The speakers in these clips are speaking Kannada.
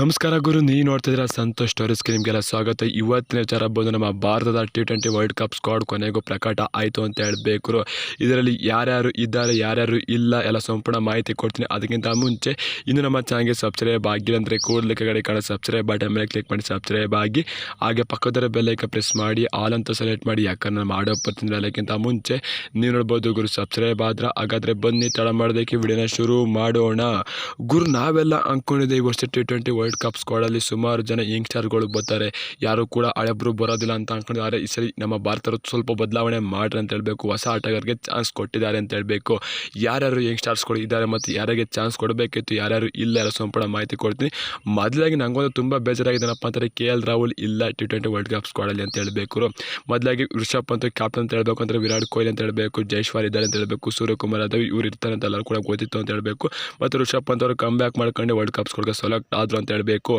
ನಮಸ್ಕಾರ ಗುರು, ನೀವು ನೋಡ್ತಿದ್ದೀರಾ ಸಂತೋಷ್ ಸ್ಟೋರೀಸ್ಗೆ ನಿಮಗೆಲ್ಲ ಸ್ವಾಗತ. ಇವತ್ತಿನ ವಿಚಾರ ಬಂದು ನಮ್ಮ ಭಾರತದ T twenty world cup squad ಕೊನೆಗೂ ಪ್ರಕಟ ಆಯಿತು ಅಂತ ಹೇಳಬೇಕು ಇದರಲ್ಲಿ ಯಾರ್ಯಾರು ಇದ್ದಾರೆ, ಯಾರ್ಯಾರು ಇಲ್ಲ ಎಲ್ಲ ಸಂಪೂರ್ಣ ಮಾಹಿತಿ ಕೊಡ್ತೀನಿ. ಅದಕ್ಕಿಂತ ಮುಂಚೆ ಇನ್ನು ನಮ್ಮ ಚಾನಲ್ಗೆ ಸಬ್ಸ್ಕ್ರೈಬ್ ಆಗಿಲ್ಲ ಅಂದರೆ ಕೂಡಲೇ ಕಡೆ ಕಾಣೋ ಸಬ್ಸ್ಕ್ರೈಬ್ ಬಟನ್ ಮೇಲೆ ಕ್ಲಿಕ್ ಮಾಡಿ ಸಬ್ಸ್ಕ್ರೈಬ್ ಆಗಿ. ಹಾಗೆ ಪಕ್ಕದ ಬೆಲ್ಲೈಕ ಪ್ರೆಸ್ ಮಾಡಿ ಆಲ್ ಅಂತ ಸೆಲೆಕ್ಟ್ ಮಾಡಿ, ಯಾಕಂದ್ರೆ ನಾನು ಮಾಡೋ ಬರ್ತೀನಿ ಅದಕ್ಕಿಂತ ಮುಂಚೆ ನೀವು ನೋಡ್ಬೋದು ಗುರು ಸಬ್ಸ್ಕ್ರೈಬ್ ಆದ್ರೆ ಹಾಗಾದರೆ ಬನ್ನಿ, ತಡ ಮಾಡೋದಕ್ಕೆ ವಿಡಿಯೋನ ಶುರು ಮಾಡೋಣ. ಗುರು, ನಾವೆಲ್ಲ ಅಂದ್ಕೊಂಡಿದ್ದೆ ಈ ವರ್ಷ ಟಿ ಟ್ವೆಂಟಿ ವರ್ಲ್ಡ್ ಕಪ್ ಸ್ಕ್ವಾಡಲ್ಲಿ ಸುಮಾರು ಜನ ಯಂಗ್ಸ್ಟರ್ಗಳು ಬರ್ತಾರೆ. ಯಾರು ಕೂಡ ಹಳೆಬ್ರು ಬರೋದಿಲ್ಲ ಅಂತ ಅಂದ್ಕೊಂಡಿದ್ದಾರೆ ಈ ಸರಿ ನಮ್ಮ ಭಾರತರು ಸ್ವಲ್ಪ ಬದಲಾವಣೆ ಮಾಡ್ರಿ ಅಂತ ಹೇಳಬೇಕು. ಹೊಸ ಆಟಗಾರರಿಗೆ ಚಾನ್ಸ್ ಕೊಟ್ಟಿದ್ದಾರೆ ಅಂತ ಹೇಳಬೇಕು. ಯಾರ್ಯಾರು ಯಂಗ್ಸ್ಟರ್ಸ್ಗಳು ಇದ್ದಾರೆ ಮತ್ತು ಯಾರಿಗೆ ಚಾನ್ಸ್ ಕೊಡಬೇಕಿತ್ತು, ಯಾರ್ಯಾರು ಇಲ್ಲ ಯಾರು ಸಂಪೂರ್ಣ ಮಾಹಿತಿ ಕೊಡ್ತೀನಿ. ಮೊದಲಾಗಿ ನನಗೊಂದು ತುಂಬ ಬೇಜಾರಾಗಿದ್ದಾನಪ್ಪ ಅಂತಾರೆ ಕೆ ಎಲ್ ರಾಹುಲ್ ಇಲ್ಲ ಟಿ ಟ್ವೆಂಟಿ ವರ್ಲ್ಡ್ ಕಪ್ ಸ್ಕ್ವಾಡಲ್ಲಿ ಅಂತ ಹೇಳಬೇಕು. ಮೊದಲಾಗಿ ಋಷಭ್ ಪಂತ್ ಕ್ಯಾಪ್ಟನ್ ಅಂತ ಹೇಳಬೇಕು ಅಂದರೆ ವಿರಾಟ್ ಕೊಹ್ಲಿ ಅಂತ ಹೇಳಬೇಕು, ಜೈಶ್ವರ್ ಇದ್ದಾರೆ ಅಂತ ಹೇಳಬೇಕು, ಸೂರ್ಯಕುಮಾರ್ ಯಾದವ್ ಇವ್ರು ಇರ್ತಾರೆ ಅಂತ ಎಲ್ಲರೂ ಕೂಡ ಗೊತ್ತಿತ್ತು ಅಂತ ಹೇಳಬೇಕು. ಮತ್ತು ಋಷಭ್ ಪಂತ್ ಅವರು ಕಮ್ ಬ್ಯಾಕ್ ಮಾಡ್ಕೊಂಡು ವರ್ಲ್ಡ್ ಕಪ್ಸ್ಗಳಿಗೆ ಸೆಲೆಕ್ಟ್ ಆದರು ಅಂತ ಹೇಳಬೇಕು.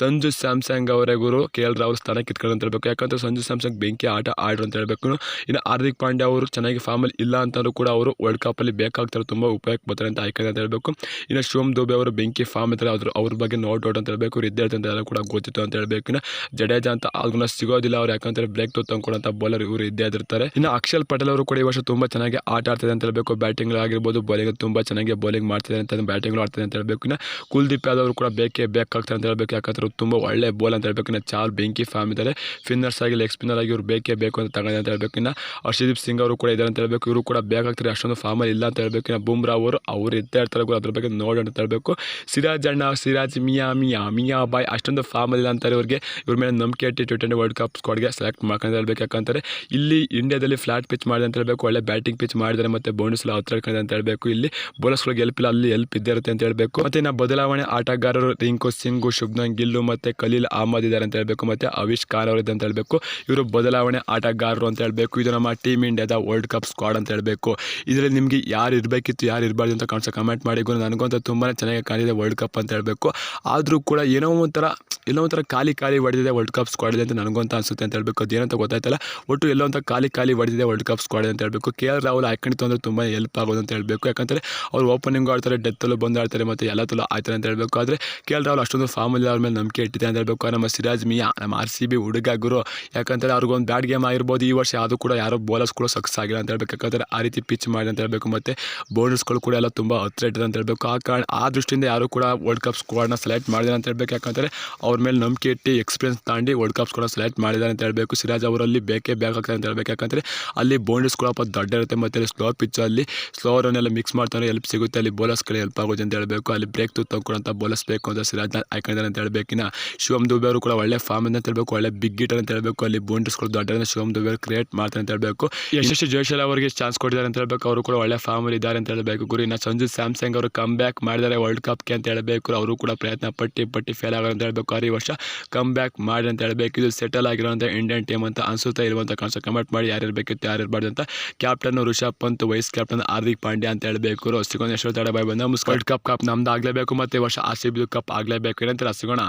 ಸಂಜು ಸ್ಯಾಮ್ಸಂಗ್ ಅವರೇ ಗುರು. ಕೆ ಎಲ್ ರಾಹುಲ್ ಸ್ಥಾನ ಕಿತ್ಕೊಂಡು ಅಂತ ಹೇಳಬೇಕು. ಯಾಕಂದ್ರೆ ಸಂಜು ಸ್ಯಾಮ್ಸಂಗ್ ಬೆಂಕಿ ಆಟ ಆಡ್ರು ಅಂತ ಹೇಳಬೇಕು. ಇನ್ನು ಹಾರ್ದಿಕ್ ಪಾಂಡ್ಯ ಅವರು ಚೆನ್ನಾಗಿ ಫಾರ್ಮಲ್ಲಿ ಇಲ್ಲ ಅಂತಂದ್ರೂ ಕೂಡ ಅವರು ವರ್ಲ್ಡ್ ಕಪ್ಪಲ್ಲಿ ಬೇಕಾಗ್ತಾರೆ, ತುಂಬ ಉಪಯೋಗಕ್ಕೆ ಬರ್ತಾರೆ ಅಂತ ಆಯ್ಕೆ ಅಂತ ಹೇಳಬೇಕು. ಇನ್ನು ಶಿವಮ್ ದುಬೆ ಅವರು ಬೆಂಕಿ ಫಾರ್ಮ್ ಇದ್ದಾರೆ ಅದ್ರ ಅವ್ರ ಬಗ್ಗೆ ನೋ ಡೌಟ್ ಅಂತ ಹೇಳಬೇಕು. ವಿದ್ಯಾರ್ಥಿ ಅಂತ ಎಲ್ಲ ಕೂಡ ಗೊತ್ತಿತ್ತು ಅಂತ ಹೇಳಬೇಕು. ಇನ್ನು ಜಡೇಜಾ ಅಂತ ಆಲ್ಗುಣ ಸಿಗೋದಿಲ್ಲ ಅವ್ರು. ಯಾಕಂದ್ರೆ ಬ್ರೇಕ್ ತಂದ್ಕೊಡಂತ ಬೌಲರ್ ಇವರು ಇದ್ದೇ ಇರ್ತಾರೆ. ಇನ್ನು ಅಕ್ಷಲ್ ಪಟೇಲ್ ಅವರು ಕೂಡ ಈ ವರ್ಷ ತುಂಬ ಚೆನ್ನಾಗಿ ಆಟ ಆಡ್ತಾರೆ ಅಂತ ಹೇಳಬೇಕು. ಬ್ಯಾಟಿಂಗ್ ಆಗಿರ್ಬೋದು ಬೌಲಿಂಗ್ ತುಂಬ ಚೆನ್ನಾಗಿ ಬೌಲಿಂಗ್ ಮಾಡ್ತಿದ್ದಾರೆ ಅಂತ ಬ್ಯಾಟಿಂಗ್ ಆಡ್ತಾರೆ ಅಂತ ಹೇಳಬೇಕು. ಇನ್ನು ಕುಲ್ದೀಪ್ ಯಾದವ್ ಕೂಡ ಬೇಕೇ. ಬೇಕಾಗ್ತಾರೆ ಅಂತ ಹೇಳಬೇಕು ಯಾಕಂದ್ರೆ ತುಂಬ ಒಳ್ಳೆ ಬೋಲ್ ಅಂತ ಹೇಳ್ಬೇಕು ಇನ್ನು ಚಾರ್ ಬೆಂಕಿ ಫಾರ್ಮ್ ಇದ್ದಾರೆ ಫಿನ್ನರ್ಸ್ ಆಗಿ ಲೆಗ್ ಸ್ಪಿನ್ನರ್ ಆಗಿ ಇವ್ರು ಬೇಕೇ ಬೇಕು ಅಂತ ತಗೊಂಡೆ ಅಂತ ಹೇಳ್ಬೇಕು ಇನ್ನು ಹರ್ಷದೀಪ್ ಸಿಂಗ್ ಅವರು ಕೂಡ ಇದ್ದಾರೆ ಅಂತ ಹೇಳ್ಬೇಕು ಇವರು ಕೂಡ ಬೇಕಾಗ್ತಾರೆ ಅಷ್ಟೊಂದು ಫಾರ್ಮಲ್ಲಿ ಇಲ್ಲ ಅಂತ ಹೇಳ್ಬೇಕು ಇನ್ನು ಬುಮ್ರಾ ಅವರು ಅವ್ರು ಇದ್ದೇ ಇರ್ತಾರೆ ಅದ್ರ ಬಗ್ಗೆ ನೋಡಿ ಅಂತ ಹೇಳಬೇಕು ಸಿರಾಜ್ ಅಣ್ಣ ಸಿರಾಜ್ ಮಿಯಾ ಮಿಯಾ ಮಿಯಾ ಬಾಯ್ ಅಷ್ಟೊಂದು ಫಾರ್ಮಲ್ಲಿ ಇಲ್ಲ ಅಂತಾರೆ ಇವ್ರಿಗೆ ಇವ್ರ ಮೇಲೆ ನಂಬಿಕೆ ಇಟ್ಟು ಟಿ ಟ್ವೆಂಟಿ ವರ್ಲ್ಡ್ ಕಪ್ ಸ್ಕ್ವಾಡ್ಗೆ ಸೆಲೆಕ್ಟ್ ಮಾಡ್ಕೊಂಡು ಹೇಳ್ಬೇಕು ಯಾಕಂತಾರೆ ಇಲ್ಲಿ ಇಂಡಿಯಾದಲ್ಲಿ ಫ್ಲಾಟ್ ಪಿಚ್ ಮಾಡಿದೆ ಅಂತ ಹೇಳಬೇಕು ಒಳ್ಳೆ ಬ್ಯಾಟಿಂಗ್ ಪಿಚ್ ಮಾಡಿದ್ದಾರೆ ಮತ್ತೆ ಬೌಂಡರ್ಸ್ ಎಲ್ಲ ಹತ್ರ ಅಂತ ಹೇಳಬೇಕು ಇಲ್ಲಿ ಬೌಲರ್ಸ್ಗಳಿಗೆ ಎಲ್ಪ್ ಇಲ್ಲ ಅಲ್ಲಿ ಎಲ್ಪ್ ಇದ್ದೇ ಇರುತ್ತೆ ಅಂತ ಹೇಳ್ಬೇಕು ಮತ್ತೆ ನಾ ಬದಲಾವಣೆ ಆಟಗಾರರು ರಿಂಕು ಸಿಂಗು, ಶುಭ್ನನ್, ಗಿಲ್ಲು ಮತ್ತು ಖಲೀಲ್ ಅಹಮದ್ ಇದ್ದಾರೆ ಅಂತ ಹೇಳಬೇಕು. ಮತ್ತು ಅವಿಶ್ ಖಾನ್ ಅವರಿದೆ ಅಂತ ಹೇಳಬೇಕು. ಇವರು ಬದಲಾವಣೆ ಆಟಗಾರರು ಅಂತ ಹೇಳಬೇಕು. ಇದು ನಮ್ಮ ಟೀಮ್ ಇಂಡಿಯಾದ ವರ್ಲ್ಡ್ ಕಪ್ ಸ್ಕ್ವಾಡ್ ಅಂತ ಹೇಳಬೇಕು. ಇದರಲ್ಲಿ ನಿಮಗೆ ಯಾರು ಇರಬೇಕಿತ್ತು, ಯಾರು ಇರಬಾರ್ದು ಅಂತ ಕಾಣಿಸೋ ಕಮೆಂಟ್ ಮಾಡಿ. ಗುರು ನನಗಂತೂ ತುಂಬಾ ಚೆನ್ನಾಗಿ ಕಾಣಿದೆ ವರ್ಲ್ಡ್ ಕಪ್ ಅಂತ ಹೇಳಬೇಕು. ಆದರೂ ಕೂಡ ಏನೋ ಒಂಥರ ಎಲ್ಲೋ ಒಂಥರ ಖಾಲಿ ಖಾಲಿ ಹೊಡೆದಿದೆ ವರ್ಲ್ಡ್ ಕಪ್ ಸ್ಕ್ವಾಡ್ ಇದೆ ಅಂತ ನನಗಂತ ಅನಿಸುತ್ತೆ ಅಂತ ಹೇಳಬೇಕು. ಅದೇನಂತ ಗೊತ್ತಾಯ್ತಲ್ಲ? ಒಟ್ಟು ಎಲ್ಲೋ ಅಂತ ಖಾಲಿ ಖಾಲಿ ಹೊಡೆದಿದೆ ವರ್ಲ್ಡ್ ಕಪ್ ಸ್ಕ್ವಾಡ್ ಅಂತ ಹೇಳಬೇಕು. ಕೆ ಆರ್ ರಾಹುಲ್ ಹಾಕೊಂಡಿತ್ತು ಅಂದರೆ ತುಂಬ ಹೆಲ್ಪ್ ಆಗೋದು ಅಂತ ಹೇಳಬೇಕು. ಯಾಕಂದರೆ ಅವ್ರು ಓಪನಿಂಗ್ ಆಡ್ತಾರೆ ಡೆತ್ತಲ್ಲೂ ಬಂದು ಆಡ್ತಾರೆ ಮತ್ತು ಎಲ್ಲದಲ್ಲೂ ಆಯ್ತಾರೆ ಅಂತ ಹೇಳಬೇಕು. ಆದರೆ ಕೆ ಎಲ್ ರಾಹುಲ್ ಅಷ್ಟೊಂದು ಫಾರ್ಮಲ್ಲಿ ಅವ್ರ ಮೇಲೆ ನಂಬಿಕೆ ಇಟ್ಟಿದೆ ಅಂತ ಹೇಳಬೇಕು. ನಮ್ಮ ಸಿರಾಜ್ ಮಿಯಾ, ನಮ್ಮ ಆರ್ ಸಿ ಬಿ ಹುಡುಗ ಗುರು. ಯಾಕಂದರೆ ಅವ್ರಿಗೊಂದು ಬ್ಯಾಡ್ ಗೇಮ್ ಆಗಿರ್ಬೋದು ಈ ವರ್ಷ ಯಾವುದೂ ಕೂಡ ಯಾರೋ ಬೌಲರ್ಸ್ ಕೂಡ ಸಕ್ಸಸ್ ಆಗಿಲ್ಲ ಅಂತ ಹೇಳ್ಬೇಕು. ಯಾಕಂದರೆ ಆ ರೀತಿ ಪಿಚ್ ಮಾಡಿ ಅಂತ ಹೇಳಬೇಕು. ಮತ್ತು ಬೌಲರ್ಸ್ಗಳು ಕೂಡ ಎಲ್ಲ ತುಂಬ ಹತ್ರ ಇಟ್ಟಿದೆ ಅಂತ ಹೇಳಬೇಕು. ಆ ಕಾರಣ, ಆ ದೃಷ್ಟಿಯಿಂದ ಯಾರು ಕೂಡ ವರ್ಲ್ಡ್ ಕಪ್ ಸ್ಕ್ವಾಡ್ನ ಸೆಲೆಕ್ಟ್ ಮಾಡಿದೆ ಅಂತ ಹೇಳಬೇಕು. ಯಾಕಂದರೆ ಅವ್ರ ಮೇಲೆ ನಂಬಿಕೆ ಇಟ್ಟು ಎಕ್ಸ್ಪೀರಿಯನ್ಸ್ ತಾಂಡಿ ವರ್ಲ್ಡ್ ಕಪ್ಸ್ ಕೂಡ ಸೆಲೆಕ್ಟ್ ಮಾಡಿದ್ದಾರೆ ಅಂತ ಹೇಳಬೇಕು ಸಿರಾಜ್ ಅವರಲ್ಲಿ ಬೇಕೇ ಬೇಕಾಗ್ತದೆ ಅಂತ ಹೇಳಬೇಕು ಯಾಕಂದರೆ ಅಲ್ಲಿ ಬೌಂಡರ್ಸ್ ಕೂಡ ದೊಡ್ಡ ಇರುತ್ತೆ ಮತ್ತು ಸ್ಲೋ ಪಿಚ್ಚಲ್ಲಿ ಸ್ಲೋ ರನ್ನೆಲ್ಲ ಮಿಕ್ಸ್ ಮಾಡ್ತಾರೆ ಹೆಲ್ಪ್ ಸಿಗುತ್ತೆ ಅಲ್ಲಿ ಬೌಲರ್ಸ್ಗಳು ಹೆಲ್ಪ್ ಆಗುತ್ತೆ ಅಂತ ಹೇಳಬೇಕು ಅಲ್ಲಿ ಬ್ರೇಕ್ ತೂ ತಗೊಂಡಂಥ ಬೌಲರ್ಸ್ ಬೇಕು ಅಂತ ಸಿರಾಜ್ನ ಆಯ್ಕೊಂಡಿದ್ದಾರೆ ಅಂತ ಹೇಳಬೇಕಿನ ಶಿವಮ್ ದುಬೆ ಅವರು ಕೂಡ ಒಳ್ಳೆ ಫಾರ್ಮ್ ಅಂತ ಹೇಳಬೇಕು ಒಳ್ಳೆ ಬಿಗ್ ಹಿಟರ್ ಅಂತ ಹೇಳಬೇಕು ಅಲ್ಲಿ ಬೌಂಡರ್ಸ್ಗಳು ದೊಡ್ಡ ಶಿವಮ್ ದುಬೆ ಕ್ರಿಯೇಟ್ ಮಾಡ್ತಾರೆ ಅಂತ ಹೇಳಬೇಕು ಯಶಸ್ವಿ ಜೋಶಲ್ ಅವರಿಗೆ ಚಾನ್ಸ್ ಕೊಟ್ಟಿದ್ದಾರೆ ಅಂತ ಹೇಳಬೇಕು ಅವರು ಕೂಡ ಒಳ್ಳೆ ಫಾರ್ಮಲ್ಲಿ ಇದ್ದಾರೆ ಅಂತ ಹೇಳಬೇಕು ಗುರು ಇನ್ನು ಸಂಜು ಸ್ಯಾಮ್ಸಂಗ್ ಅವರು ಕಮ್ ಬ್ಯಾಕ್ ಮಾಡಿದ್ದಾರೆ ವರ್ಲ್ಡ್ ಕಪ್ಗೆ ಅಂತ ಹೇಳಬೇಕು ಅವರು ಕೂಡ ಪ್ರಯತ್ನ ಪಟ್ಟಿ ಪಟ್ಟಿ ಫೇಲ್ ಆಗೋ ಅಂತ ಹೇಳಬೇಕು ಅವ್ರು ಈ ವರ್ಷ ಕಮ್ ಬ್ಯಾಕ್ ಮಾಡಿ ಅಂತ ಹೇಳಬೇಕು. ಇದು ಸೆಟಲ್ ಆಗಿರುವಂಥ ಇಂಡಿಯನ್ ಟೀಮ್ ಅಂತ ಅನ್ಸುತ್ತಾ ಇರುವಂಥ ಕಾಣಿಸೋ ಕಮೆಂಟ್ ಮಾಡಿ ಯಾರು ಇರಬೇಕಿತ್ತು, ಯಾರು ಇರಬಾರ್ದು ಅಂತ captain Rishabh Pant vice captain Hardik Pandya ಅಂತ ಹೇಳಬೇಕು. ಸಿಗೋಣ ಎಷ್ಟು ತಡ ಬಾಯ್ ಬಂದ ವರ್ಲ್ಡ್ ಕಪ್ ಕಪ್ ನಮ್ದು ಆಗಲೇಬೇಕು ಮತ್ತು ಈ ವರ್ಷ ಆರ್ ಕಪ್ ಆಗಲೇಬೇಕು. ಏನಂತಾರೆ ಸಿಗೋಣ?